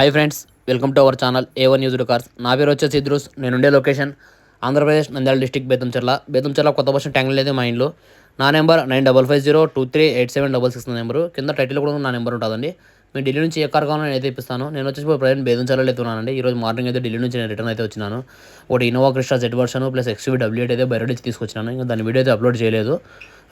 Hi friends welcome to our channel A one news cars నా పేరు వచ్చేసి ఇద్రూస్ నేను ఉండే లొకేషన్ ఆంధ్రప్రదేశ్ నంద్యాల డిస్టిక్ బేతంచెర్ల. బేతంచెర్ల కొత్త బస్ ట్యాంక్ లేదు మా ఇంట్లో నా number nine double five zero two three eight seven double six number. కింద టైటిల్ కూడా నా నెంబర్ ఉంటుందండి. మీ ఢిల్లీ నుంచి ఏ కార్ నేను అయితే ఇప్పిస్తాను. నేను వచ్చేసి ప్రజెంట్ బేదంచెర్లలో అయితే ఉన్నానండి. ఈరోజు మార్నింగ్ అయితే ఢిల్లీ నుంచి నేను రిటర్న్ అయితే వచ్చినాను. ఒకటి Innova Crysta Z version plus XV W అయితే బయట నుంచి తీసుకొచ్చినాను. ఇంకా దాని వీడియో అయితే అప్లోడ్ చేయలేదు.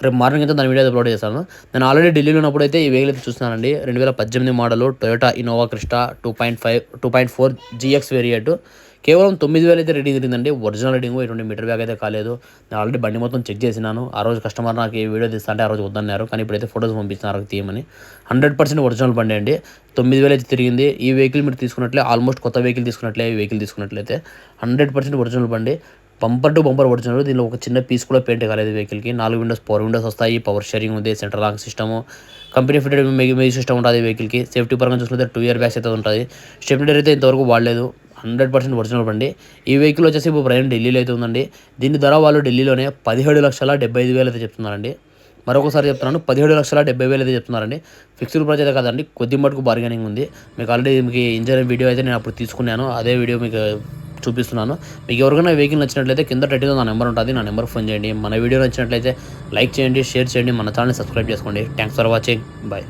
రేపు మార్నింగ్ అయితే దాని వీడియో అప్లోడ్ చేస్తాను నేను ఆల్రెడీ ఢిల్లీలో ఉన్నప్పుడు అయితే ఈ వెహికల్ అయితే చూస్తున్నానండి. రెండు వేల పద్దెనిమిది model Toyota Innova Crysta two point five two point four GX variant కేవలం తొమ్మిది వేలు అయితే రెడీ తిరిగిందండి. ఒరిజినల్ రీడింగ్ ఎటువంటి మీటర్ బ్యాగ్ అయితే కాలేదు. నేను ఆల్రెడీ బండి మొత్తం చెక్ చేసినాను. ఆ రోజు కస్టమర్ నాకు ఈ వీడియో తీస్తా అంటే ఆ రోజు వద్దన్నారు. కానీ ఇప్పుడైతే ఫోటోస్ పంపిస్తున్నారు తీయమని. హండ్రెడ్ పర్సెంట్ ఒరిజినల్ బండి అండి. తొమ్మిది వేలు అయితే తిరిగింది. ఈ వెహికల్ మీరు తీసుకున్నట్లే ఆల్మోస్ట్ కొత్త వెహికల్ తీసుకున్నట్లే ఈ వెహికల్ తీసుకున్నట్లయితే హండ్రెడ్ పర్సెంట్ ఒరిజినల్ బండి. బంపర్ టు బంపర్ పడుతున్నారు. దీనిలో ఒక చిన్న పీస్ కూడా పెయింట్ కాలేదు వెహికల్కి నాలుగు విండోస్ పవర్ విండోస్ వస్తాయి. పవర్ షేరింగ్ ఉంది central lock system company fitted music system ఉంటుంది వెహికల్కి సేఫ్టీ పరంగా చూసుకుంటే టూ ఇయర్ బ్యాగ్స్ అయితే ఉంటుంది. స్టెప్నర్ అయితే ఇంతవరకు వాడలేదు. హండ్రెడ్ పర్సెంట్ ఒరిజినల్ బండి. ఈ వెహికల్ వచ్చేసి ఇప్పుడు ప్రయాణం ఢిల్లీలో అయితే ఉందండి. దీని ధర వాళ్ళు ఢిల్లీలోనే పదిహేడు లక్షల డెబ్బై ఐదు వేలు అయితే చెప్తున్నారండి. మరొకసారి చెప్తున్నాను పదిహేడు లక్షల డెబ్బై వేలు అయితే చెప్తున్నారండి. ఫిక్స్డ్ ప్రైస్ అయితే కదండి కొద్ది మటుకు బార్గెనింగ్ ఉంది. మీకు ఆల్రెడీ మీకు ఇంజనీరింగ్ వీడియో అయితే నేను అప్పుడు తీసుకున్నాను. అదే వీడియో మీకు చూపిస్తున్నాను. మీకు ఎవరికైనా వెహికల్ నచ్చినట్లయితే కింద టైటిల్ నా నెంబర్ ఉంటుంది. నా నెంబర్ ఫోన్ చేయండి. మన వీడియో నచ్చినట్లయితే లైక్ చేయండి షేర్ చేయండి. మన ఛానల్ని సబ్స్క్రైబ్ చేసుకోండి. Thanks for watching bye